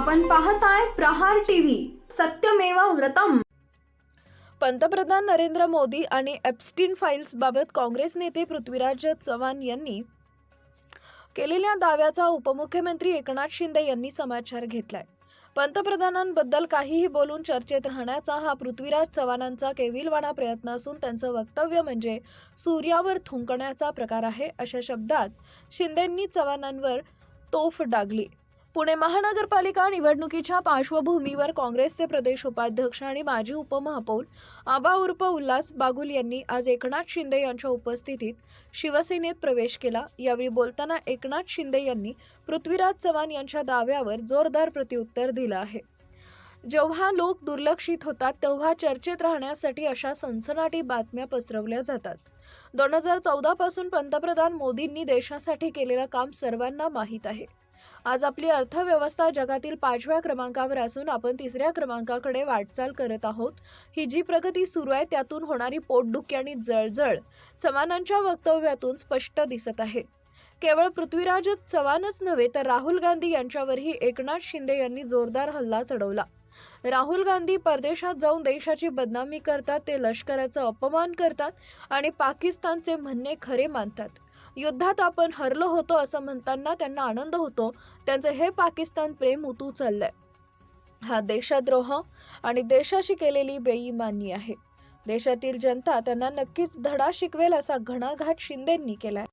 पाहताय प्रहार टीव्ही. सत्यमेवा व्रतम. पंतप्रधान नरेंद्र मोदी आणि एप्स्टीन फाईल्सबाबत काँग्रेस नेते पृथ्वीराज चव्हाण यांनी केलेल्या दाव्याचा उपमुख्यमंत्री एकनाथ शिंदे यांनी समाचार घेतलाय. पंतप्रधानांबद्दल काहीही बोलून चर्चेत राहण्याचा हा पृथ्वीराज चव्हाणांचा केविलवाणा प्रयत्न असून त्यांचं वक्तव्य म्हणजे सूर्यावर थुंकण्याचा प्रकार आहे अशा शब्दात शिंदेंनी चव्हाणांवर तोफ डागली. पुणे महानगरपालिका निवडणुकीच्या पार्श्वभूमीवर काँग्रेसचे प्रदेश उपाध्यक्ष आणि माजी उपमहापौर आबा उर्फ उल्हास बागुल यांनी आज एकनाथ शिंदे यांच्या उपस्थितीत शिवसेनेत प्रवेश केला. यावेळी बोलताना एकनाथ शिंदे यांनी पृथ्वीराज चव्हाण यांच्या दाव्यावर जोरदार प्रत्युत्तर दिलं आहे. जेव्हा लोक दुर्लक्षित होतात तेव्हा चर्चेत राहण्यासाठी अशा सनसनाटी बातम्या पसरवल्या जातात. दोन हजार चौदा पासून पंतप्रधान मोदींनी देशासाठी केलेलं काम सर्वांना माहीत आहे. आज आपली अर्थव्यवस्था जगातील पाचव्या क्रमांकावर असून आपण तिसऱ्या क्रमांकाकडे वाटचाल करत आहोत. ही जी प्रगती सुरू आहे त्यातून होणारी पोटदुखी आणि जळजळ चव्हाणांच्या वक्तव्यातून स्पष्ट दिसत आहे. केवळ पृथ्वीराज चव्हाणच नव्हे तर राहुल गांधी यांच्यावरही एकनाथ शिंदे यांनी जोरदार हल्ला चढवला. राहुल गांधी परदेशात जाऊन देशाची बदनामी करतात ते लष्कराचा अपमान करतात आणि पाकिस्तानचे म्हणणे खरे मानतात. युद्धात आपण हरलो होतो असं म्हणताना त्यांना आनंद होतो. त्यांचं हे पाकिस्तान प्रेम उतू चाललंय. हा देशद्रोह आणि देशाशी केलेली बेईमानी आहे. देशातील जनता त्यांना नक्कीच धडा शिकवेल असा घणाघात शिंदेंनी केलाय.